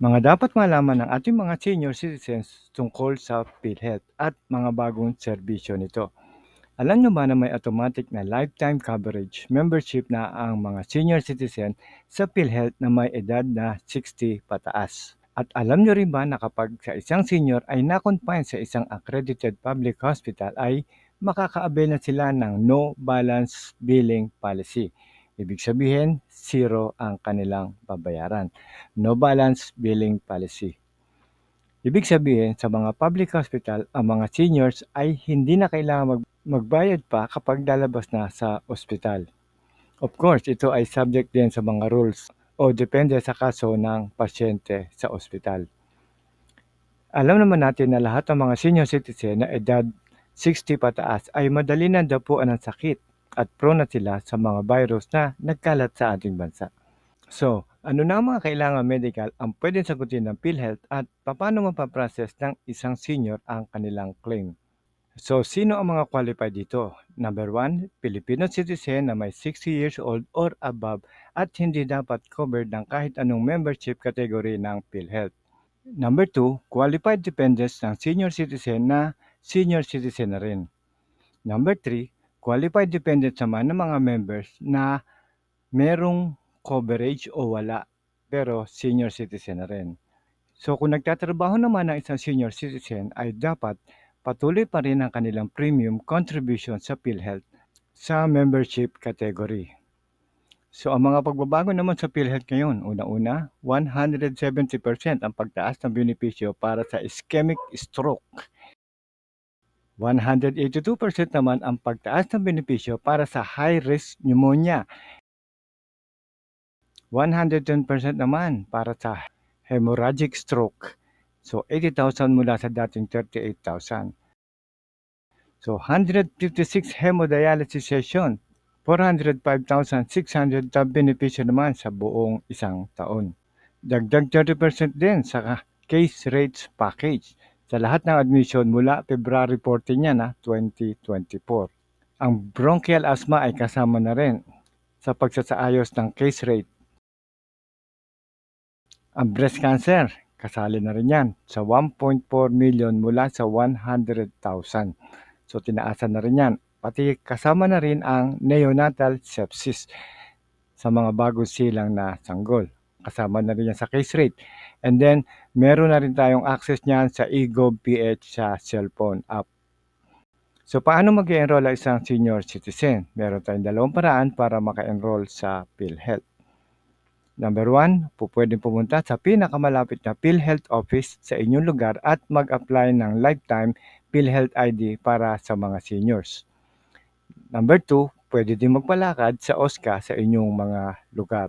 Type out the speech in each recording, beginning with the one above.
Mga dapat malaman ng ating mga senior citizens tungkol sa PhilHealth at mga bagong serbisyo nito. Alam nyo ba na may automatic na lifetime coverage membership na ang mga senior citizen sa PhilHealth na may edad na 60 pataas? At alam nyo rin ba na kapag sa isang senior ay na-confine sa isang accredited public hospital ay makaka-avail na sila ng no balance billing policy. Ibig sabihin, zero ang kanilang babayaran. No balance billing policy. Ibig sabihin, sa mga public hospital, ang mga seniors ay hindi na kailangan mag magbayad pa kapag lalabas na sa ospital. Of course, ito ay subject din sa mga rules o depende sa kaso ng pasyente sa ospital. Alam naman natin na lahat ng mga senior citizen na edad 60 pataas ay madali na dapuan ng sakit at prone na sila sa mga virus na nagkalat sa ating bansa. So, ano na mga kailangan medical ang pwedeng sagutin ng PhilHealth at paano mapaprocess ng isang senior ang kanilang claim? So, sino ang mga qualified dito? Number one, Filipino citizen na may 60 years old or above at hindi dapat covered ng kahit anong membership category ng PhilHealth. Number two, qualified dependents ng senior citizen na senior citizen na rin. Number three, qualified dependents naman ng mga members na merong coverage o wala pero senior citizen na rin. So kung nagtatrabaho naman ng isang senior citizen ay dapat patuloy pa rin ang kanilang premium contribution sa PhilHealth sa membership category. So ang mga pagbabago naman sa PhilHealth ngayon, una-una, 170% ang pagtaas ng benepisyo para sa ischemic stroke. 182% naman ang pagtaas ng benepisyo para sa high-risk pneumonia. 110% naman para sa hemorrhagic stroke. So 80,000 mula sa dating 38,000. So 156 hemodialysis session, 405,600 tab benepisyo naman sa buong isang taon. Dagdag 30% din sa case rates package sa lahat ng admission mula February 14 niya na 2024. Ang bronchial asthma ay kasama na rin sa pagsasaayos ng case rate. Ang breast cancer, kasali na rin yan sa 1.4 million mula sa 100,000. So tinaasan na rin yan. Pati kasama na rin ang neonatal sepsis sa mga bagong silang na sanggol. Kasama na rin yan sa case rate. And then, meron na rin tayong access niyan sa eGovPH sa cellphone app. So, paano mag enroll ang isang senior citizen? Meron tayong dalawang paraan para maka-enroll sa PhilHealth. Number one, po pwedeng pumunta sa pinakamalapit na PhilHealth office sa inyong lugar at mag-apply ng lifetime PhilHealth ID para sa mga seniors. Number two, pwede din magpalakad sa OSCA sa inyong mga lugar.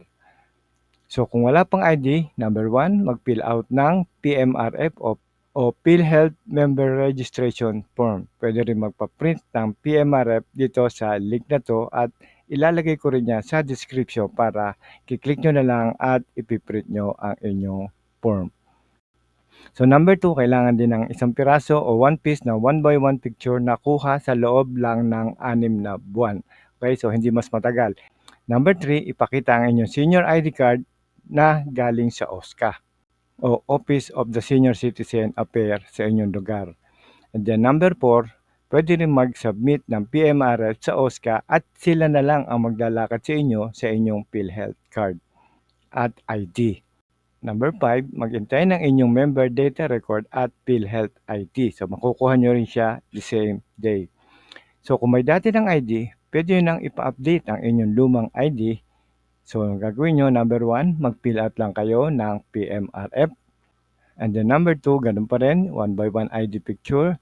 So kung wala pang ID, number one, mag-fill out ng PMRF o, o PhilHealth Member Registration Form. Pwede rin magpa-print ng PMRF dito sa link na to at ilalagay ko rin yan sa description para kiklik nyo na lang at ipiprint nyo ang inyong form. So number 2, kailangan din ng isang piraso o one piece na one by one picture na kuha sa loob lang ng anim na buwan. Okay, so hindi mas matagal. Number 3, ipakita ang inyong senior ID card na galing sa OSCA o Office of the Senior Citizen Affairs sa inyong lugar. And then number 4, pwede rin mag-submit ng PMRL sa OSCA at sila na lang ang maglalakad sa inyo sa inyong PhilHealth card at ID. Number 5, maghintay ng inyong member data record at PhilHealth ID. So makukuha nyo rin siya the same day. So kung may dati ng ID, pwede nyo nang ipa-update ang inyong lumang ID So, ang gagawin nyo, number one, mag-fill out lang kayo ng PMRF. And then number two, ganun pa rin, one by one ID picture.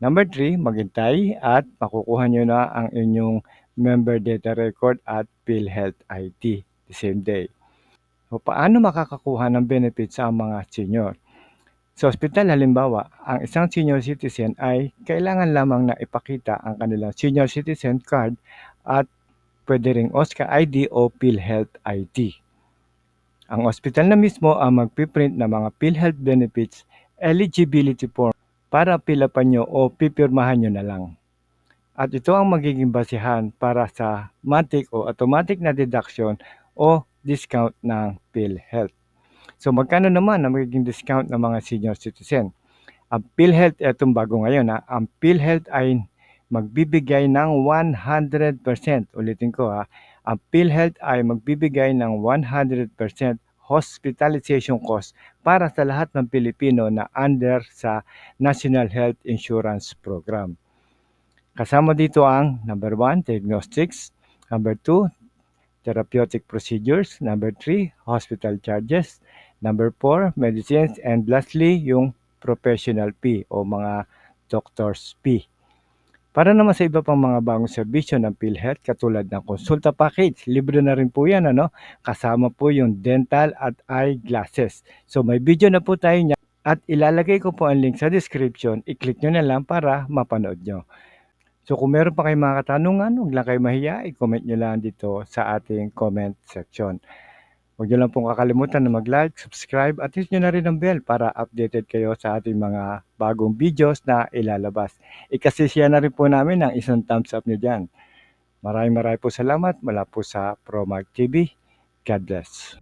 Number three, maghintay at makukuha nyo na ang inyong member data record at PhilHealth ID the same day. So, paano makakakuha ng benefits sa mga senior? Sa hospital, halimbawa, ang isang senior citizen ay kailangan lamang na ipakita ang kanilang senior citizen card at pwede ring OSCA ID o PhilHealth ID. Ang ospital na mismo ang magpiprint ng mga PhilHealth benefits eligibility form para pilapan nyo o pipirmahan nyo na lang. At ito ang magiging basihan para sa matic o automatic na deduction o discount ng PhilHealth. So magkano naman ang magiging discount ng mga senior citizen? Ang PhilHealth, etong bago ngayon ha, ang PhilHealth ay magbibigay ng 100%. Ulitin ko ha, ang PhilHealth ay magbibigay ng 100% hospitalization cost para sa lahat ng Pilipino na under sa National Health Insurance Program. Kasama dito ang number 1, diagnostics, number 2, therapeutic procedures, number 3, hospital charges, number 4, medicines, and lastly, yung professional fee o mga doctor's fee. Para naman sa iba pang mga bagong serbisyo ng PhilHealth katulad ng konsulta package, libre na rin po yan ano, kasama po yung dental at eye glasses. So may video na po tayo niya at ilalagay ko po ang link sa description, i-click nyo na lang para mapanood nyo. So kung meron pa kayong mga katanungan, huwag lang kayo mahiya, i-comment nyo lang dito sa ating comment section. Huwag nyo lang pong kakalimutan na mag-like, subscribe at hit nyo na rin ang bell para updated kayo sa ating mga bagong videos na ilalabas. Ikasisiya na rin po namin ang isang thumbs up nyo dyan. Maraming maraming po salamat mula po sa ProMag TV. God bless.